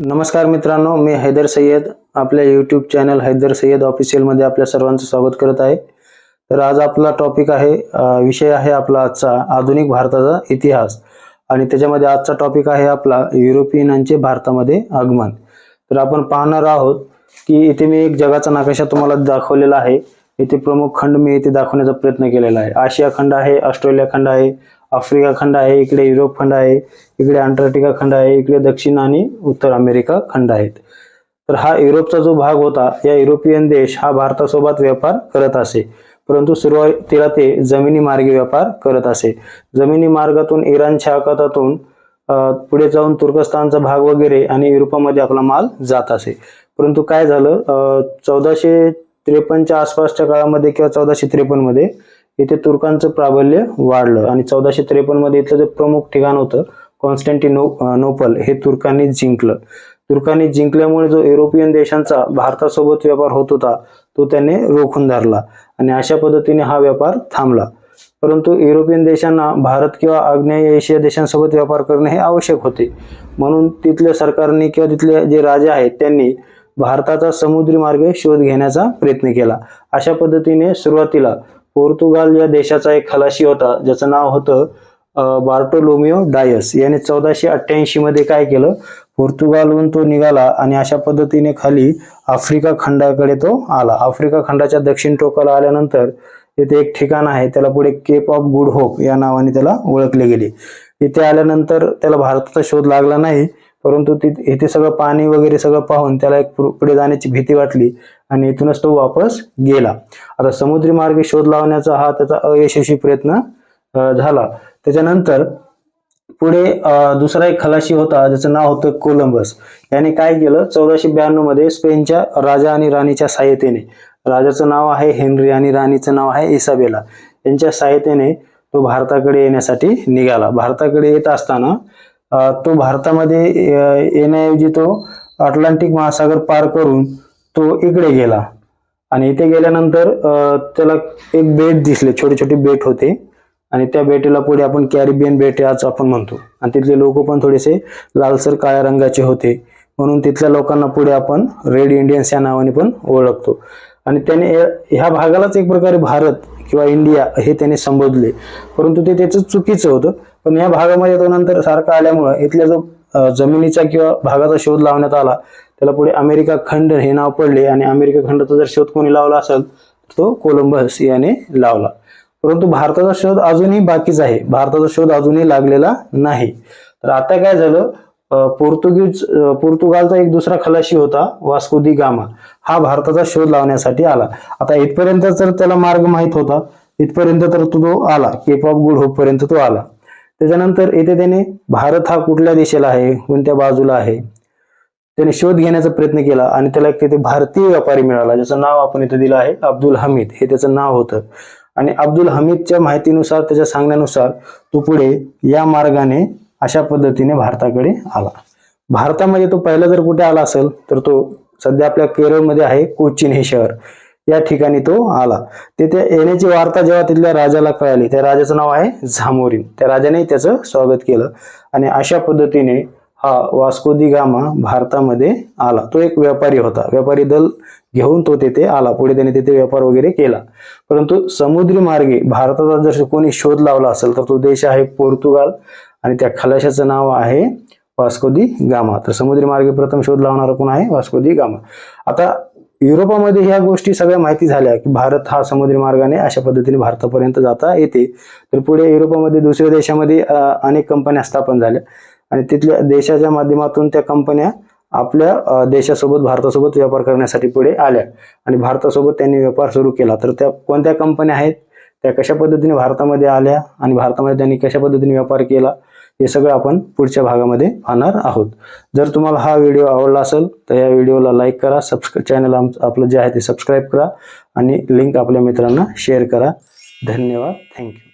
नमस्कार मित्रांनो मी हैदर सय्यद. आपल्या यूट्यूब चॅनल हैदर सय्यद ऑफिशियलमध्ये आपल्या सर्वांचं स्वागत करत आहे. तर आज आपला टॉपिक आहे विषय आहे आपला आजचा आधुनिक भारताचा इतिहास. आणि त्याच्यामध्ये आजचा टॉपिक आहे आपला युरोपियनांचे भारतामध्ये आगमन. तर आपण पाहणार आहोत की इथे मी एक जगाचा नकाशा तुम्हाला दाखवलेला आहे. इथे प्रमुख खंड मी इथे दाखवण्याचा प्रयत्न केलेला आहे. आशिया खंड आहे ऑस्ट्रेलिया खंड आहे आफ्रिका खंड आहे इकडे युरोप खंड आहे इकडे अंटार्क्टिका खंड आहे इकडे दक्षिण आणि उत्तर अमेरिका खंड आहेत. तर हा युरोपचा जो भाग होता या युरोपियन देश हा भारतासोबत व्यापार करत असे. परंतु सुरुवातीला ते जमिनी मार्गे व्यापार करत असे. जमिनी मार्गातून इराणच्या आखातातून पुढे जाऊन तुर्कस्तानचा भाग वगैरे आणि युरोपामध्ये आपला माल जात असे. परंतु काय झालं चौदाशे त्रेपन्नच्या आसपासच्या काळामध्ये किंवा चौदाशे त्रेपन्नमध्ये इथे तुर्कांचं प्राबल्य वाढलं. आणि चौदाशे त्रेपन्नमध्ये इथलं जे प्रमुख ठिकाण होतं कॉन्स्टँटिनो नोपल हे तुर्कांनी जिंकलं. तुर्कांनी जिंकल्यामुळे जो युरोपियन देशांचा भारतासोबत व्यापार होत होता तो त्याने रोखून धरला. आणि अशा पद्धतीने हा व्यापार थांबला. परंतु युरोपियन देशांना भारत किंवा आग्नेय एशिया देशांसोबत व्यापार करणे हे आवश्यक होते. म्हणून तिथल्या सरकारने किंवा तिथले जे राजे आहेत त्यांनी भारताचा समुद्री मार्ग शोध घेण्याचा प्रयत्न केला. अशा पद्धतीने सुरुवातीला पोर्तुगाल या देशाचा एक खलाशी होता ज्याचं नाव होतं बार्टोलोमिओ डायस. याने चौदाशे अठ्ठ्याऐंशी मध्ये काय केलं? पोर्तुगालहून तो निघाला आणि अशा पद्धतीने खाली आफ्रिका खंडाकडे तो आला. आफ्रिका खंडाच्या दक्षिण टोकाला आल्यानंतर इथे एक ठिकाण आहे त्याला पुढे केप ऑफ गुड होप या नावाने त्याला ओळखले गेले. इथे आल्यानंतर त्याला भारताचा शोध लागला नाही. परंतु इथे सगळं पाणी वगैरे सगळं पाहून त्याला एक पुढे जाण्याची भीती वाटली आणि इथूनच तो वापस गेला. आता समुद्री मार्गे शोध लावण्याचा हा त्याचा अयशस्वी प्रयत्न झाला. त्याच्यानंतर पुढे दुसरा एक खलाशी होता ज्याचं नाव होतं कोलंबस. याने काय केलं? चौदाशे ब्याण्णवमध्ये स्पेनच्या राजा आणि राणीच्या सहाय्यतेने राजाचं नाव आहे हेनरी आणि राणीचं नाव आहे इसाबेला. यांच्या सहाय्यतेने तो भारताकडे येण्यासाठी निघाला. भारताकडे येत असताना तो भारतामध्ये येण्याऐवजी तो अटलांटिक महासागर पार करून तो इकडे गेला. आणि इथे गेल्यानंतर त्याला एक बेट दिसले छोटे छोटे बेट होते. आणि त्या बेटेला पुढे आपण कॅरिबियन बेट आज आपण म्हणतो. आणि तिथले लोक पण थोडेसे लालसर काळ्या रंगाचे होते. म्हणून तिथल्या लोकांना पुढे आपण रेड इंडियन्स या नावाने पण ओळखतो. आणि त्याने ह्या भागालाच एक प्रकारे भारत किंवा इंडिया हे त्याने संबोधले. परंतु ते त्याचं चुकीचं होतं. पण या भागामध्ये तो नंतर सारखा आल्यामुळं इथल्या जो जमिनीचा किंवा भागाचा शोध लावण्यात आला त्याला पुढे अमेरिका खंड हे नाव पडले आणि अमेरिका खंडाचा जर शोध कोणी लावला असेल तर तो कोलंबस याने लावला. परंतु भारताचा शोध अजूनही बाकीच आहे. भारताचा शोध अजूनही लागलेला नाही. तर आता काय झालं? पोर्तुगीज पोर्तुगालचा एक दुसरा खलाशी होता वास्को दी गामा. हा भारताचा शोध लावण्यासाठी आला. आता इथपर्यंत तर त्याला मार्ग माहीत होता. इथपर्यंत तर तो तो आला. केप ऑफ गुड होप पर्यंत तो आला. त्याच्यानंतर येथे त्याने भारत हा कुठल्या दिशेला आहे? कोणत्या बाजूला आहे? त्याने शोध घेण्याचा प्रयत्न केला आणि त्याला एक तिथे भारतीय व्यापारी मिळाला ज्याचं नाव आपण इथे दिलं आहे अब्दुल हमीद. हे त्याचं नाव होतं. आणि अब्दुल हमीदच्या माहितीनुसार त्याच्या सांगण्यानुसार तो पुढे या मार्गाने अशा पद्धतीने भारताकडे आला. भारतामध्ये तो पहिला जर कुठे आला असेल तर तो सध्या आपल्या केरळमध्ये आहे कोचीन हे शहर. या ठिकाणी तो आला. तिथे येण्याची वार्ता जेव्हा तिथल्या राजाला कळाली त्या राजाचं नाव आहे झामोरीन. त्या राजाने त्याचं स्वागत केलं. आणि अशा पद्धतीने हा वास्को दी गामा भारतामध्ये आला. तो एक व्यापारी होता. व्यापारी दल घेऊन तो तेथे आला. पुढे त्याने तिथे व्यापार वगैरे केला. परंतु समुद्री मार्गे भारताचा जर कोणी शोध लावला असेल तर तो देश आहे पोर्तुगाल आणि त्या खलाशाचं नाव आहे वास्को दी गामा. तर समुद्री मार्गे प्रथम शोध लावणारा कोण आहे? Vasco da Gama. आता युरोपामध्ये ह्या गोष्टी सगळ्या माहिती झाल्या की भारत हा समुद्री मार्गाने अशा पद्धतीने भारतापर्यंत जाता येते. तर पुढे युरोपामध्ये दुसऱ्या देशामध्ये अनेक कंपन्या स्थापन झाल्या. आणि तिथल्या देशाच्या माध्यमातून त्या कंपन्या आपल्या देशासोबत भारतासोबत व्यापार करण्यासाठी पुढे आल्या. आणि भारतासोबत त्यांनी व्यापार सुरू केला. तर त्या कोणत्या कंपन्या आहेत? त्या कशा पद्धतीने भारतामध्ये आल्या? आणि भारतामध्ये त्यांनी कशा पद्धतीने व्यापार केला? हे सगळं आपण पुढच्या भागामध्ये पाहणार आहोत. जर तुम्हाला हा व्हिडिओ आवडला असेल तर या व्हिडिओला लाईक करा सबस्क्राईब चॅनल आपलं जे आहे ते सबस्क्राईब करा आणि लिंक आपल्या मित्रांना शेअर करा. धन्यवाद. थँक्यू.